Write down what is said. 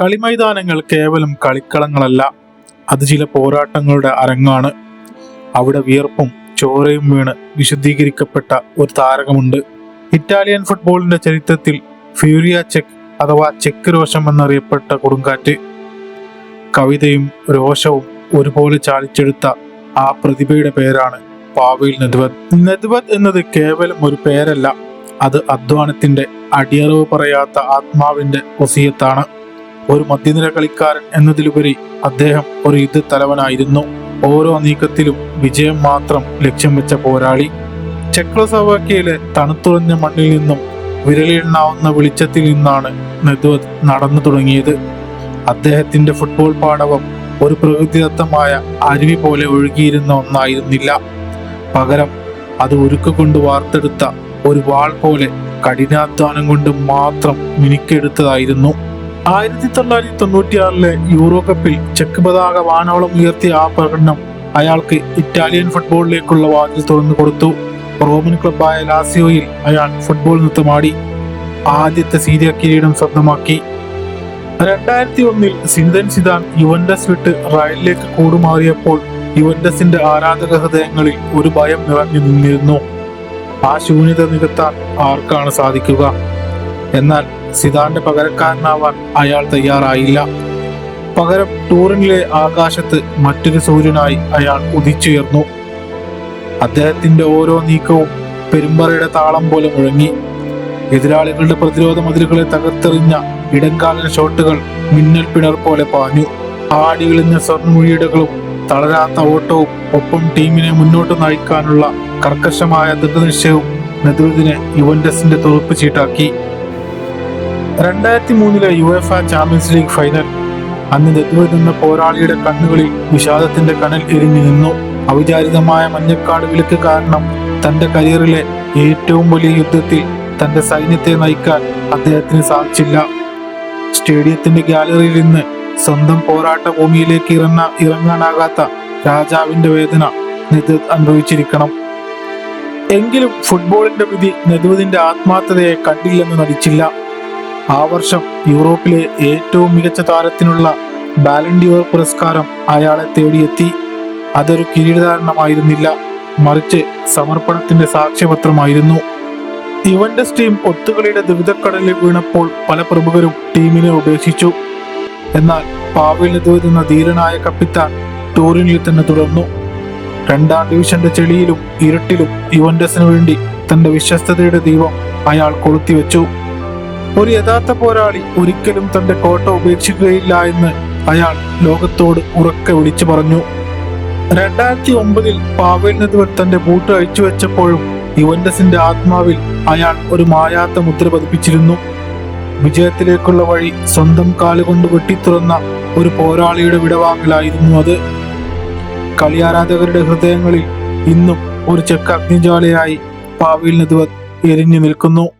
കളിമൈതാനങ്ങൾ കേവലം കളിക്കളങ്ങളല്ല. അത് ചില പോരാട്ടങ്ങളുടെ അരങ്ങാണ്. അവിടെ വിയർപ്പും ചോരയും വീണ് വിശുദ്ധീകരിക്കപ്പെട്ട ഒരു താരകമുണ്ട്. ഇറ്റാലിയൻ ഫുട്ബോളിന്റെ ചരിത്രത്തിൽ ഫ്യൂരിയ ചെക്ക് അഥവാ ചെക്ക് രോഷം എന്നറിയപ്പെട്ട കൊടുങ്കാറ്റ്. കവിതയും രോഷവും ഒരുപോലെ ചാലിച്ചെടുത്ത ആ പ്രതിഭയുടെ പേരാണ് പാവയിൽ നെദ്വത് നെദ്വത് എന്നത് കേവലം ഒരു പേരല്ല. അത് അധ്വാനത്തിന്റെ അടിയറവ് പറയാത്ത ആത്മാവിന്റെ ഒസിയത്താണ്. ഒരു മധ്യനിര കളിക്കാരൻ എന്നതിലുപരി അദ്ദേഹം ഒരു യുദ്ധത്തലവനായിരുന്നു. ഓരോ നീക്കത്തിലും വിജയം മാത്രം ലക്ഷ്യം വെച്ച പോരാളി. ചെക്ലോസ്ലോവാക്യയിലെ തണുത്തുറഞ്ഞ മണ്ണിൽ നിന്നും വിരലിലെണ്ണാവുന്ന വെളിച്ചത്തിൽ നിന്നാണ് നെദ്വത് നടന്നു തുടങ്ങിയത്. അദ്ദേഹത്തിന്റെ ഫുട്ബോൾ പാടവം ഒരു പ്രകൃതിദത്തമായ അരുവി പോലെ ഒഴുകിയിരുന്ന ഒന്നായിരുന്നില്ല. പകരം അത് ഉരുക്കുകൊണ്ട് വാർത്തെടുത്ത ഒരു വാൾ പോലെ കഠിനാധ്വാനം കൊണ്ട് മാത്രം മിനുക്കെടുത്തതായിരുന്നു ആയിരത്തി തൊള്ളായിരത്തി തൊണ്ണൂറ്റിയാറിലെ യൂറോ കപ്പിൽ ചെക്ക് പതാക വാനോളം ഉയർത്തിയ ആ പ്രകടനം അയാൾക്ക് ഇറ്റാലിയൻ ഫുട്ബോളിലേക്കുള്ള വാതിൽ തുറന്നു കൊടുത്തു. റോമൻ ക്ലബായ ലാസിയോയിൽ അയാൾ ഫുട്ബോൾ നൃത്തമാടി. ആദ്യത്തെ സീരിയ കിരീടം സ്വന്തമാക്കി രണ്ടായിരത്തി ഒന്നിൽ സിന്തൻ സിദാൻ യുവൻഡസ് വിട്ട് റയലിലേക്ക് കൂടുമാറിയപ്പോൾ യുവൻഡസിന്റെ ആരാധക ഹൃദയങ്ങളിൽ ഒരു ഭയം നിറഞ്ഞു നിന്നിരുന്നു. ആ ശൂന്യത നികത്താൻ ആർക്കാണ് സാധിക്കുക? എന്നാൽ സിദാന്റെ പകരക്കാരനാവാൻ അയാൾ തയ്യാറായില്ല. പകരം ടൂറിനിലെ ആകാശത്ത് മറ്റൊരു സൂര്യനായി അയാൾ ഉദിച്ചുയർന്നു. അദ്ദേഹത്തിന്റെ ഓരോ നീക്കവും പെരുമ്പറയുടെ താളം പോലെ മുഴങ്ങി. എതിരാളികളുടെ പ്രതിരോധ മതിലുകളെ തകർത്തെറിഞ്ഞ ഇടംകാലൻ ഷോട്ടുകൾ മിന്നൽ പിണർ പോലെ പാഞ്ഞു. ആടികളിഞ്ഞ സ്വർണമുഴിയിടകളും തളരാത്ത ഓട്ടവും ഒപ്പം ടീമിനെ മുന്നോട്ട് നയിക്കാനുള്ള കർക്കശമായ ദൃഢനിശ്ചയവും നെതൃദിനെ യുവന്റസിന്റെ തുറപ്പ് ചീട്ടാക്കി. രണ്ടായിരത്തി മൂന്നിലെ UEFA champions league final അന്ന് നെത്തുവരുന്ന പോരാളിയുടെ കണ്ണുകളിൽ വിഷാദത്തിന്റെ കനൽ എരിഞ്ഞു നിന്നു. അവിചാരിതമായ മഞ്ഞക്കാട് വിലക്ക് കാരണം തന്റെ കരിയറിലെ ഏറ്റവും വലിയ യുദ്ധത്തിൽ തന്റെ സൈന്യത്തെ നയിക്കാൻ അദ്ദേഹത്തിന് സാധിച്ചില്ല. സ്റ്റേഡിയത്തിന്റെ ഗാലറിയിൽ നിന്ന് സ്വന്തം പോരാട്ട ഭൂമിയിലേക്ക് ഇറങ്ങ ഇറങ്ങാനാകാത്ത രാജാവിന്റെ വേദന നെതുത് അനുഭവിച്ചിരിക്കണം. എങ്കിലും ഫുട്ബോളിന്റെ വിധി നെതുവിന്റെ ആത്മാർത്ഥതയെ കണ്ടില്ലെന്ന് നടിച്ചില്ല. ആ വർഷം യൂറോപ്പിലെ ഏറ്റവും മികച്ച താരത്തിനുള്ള ബാലൻഡിയോർ പുരസ്കാരം അയാളെ തേടിയെത്തി. അതൊരു കിരീടധാരണമായിരുന്നില്ല. മറിച്ച് സമർപ്പണത്തിന്റെ സാക്ഷ്യപത്രമായിരുന്നു. യുവന്റസ് ടീം ഒത്തുകളിയുടെ ദുരിതക്കടലിൽ വീണപ്പോൾ പല പ്രമുഖരും ടീമിനെ ഉപേക്ഷിച്ചു. എന്നാൽ പാവിൽ എന്ന ധീരനായ കപ്പിത്താൻ ടൂറിനിൽ തന്നെ തുടർന്നു. രണ്ടാം ഡിവിഷന്റെ ചെളിയിലും ഇരുട്ടിലും യുവന്റസിനു വേണ്ടി തന്റെ വിശ്വസ്തതയുടെ ദീപം അയാൾ കൊളുത്തിവെച്ചു. ഒരു യഥാർത്ഥ പോരാളി ഒരിക്കലും തന്റെ കോട്ട ഉപേക്ഷിക്കുകയില്ല എന്ന് അയാൾ ലോകത്തോട് ഉറക്കെ വിളിച്ചു പറഞ്ഞു. രണ്ടായിരത്തി ഒമ്പതിൽ പാവേൽ തന്റെ ബൂട്ട് അഴിച്ചു വെച്ചപ്പോഴും യുവൻഡസിന്റെ ആത്മാവിൽ അയാൾ ഒരു മായാത്ത മുദ്ര പതിപ്പിച്ചിരുന്നു. വിജയത്തിലേക്കുള്ള വഴി സ്വന്തം കാലുകൊണ്ട് വെട്ടിത്തുറന്ന ഒരു പോരാളിയുടെ വിടവാങ്ങലായിരുന്നു അത്. കളിയാരാധകരുടെ ഹൃദയങ്ങളിൽ ഇന്നും ഒരു ചെക്ക് അഗ്നിജ്വാലയായി പാവേൽ നെതുവൻ എരിഞ്ഞു നിൽക്കുന്നു.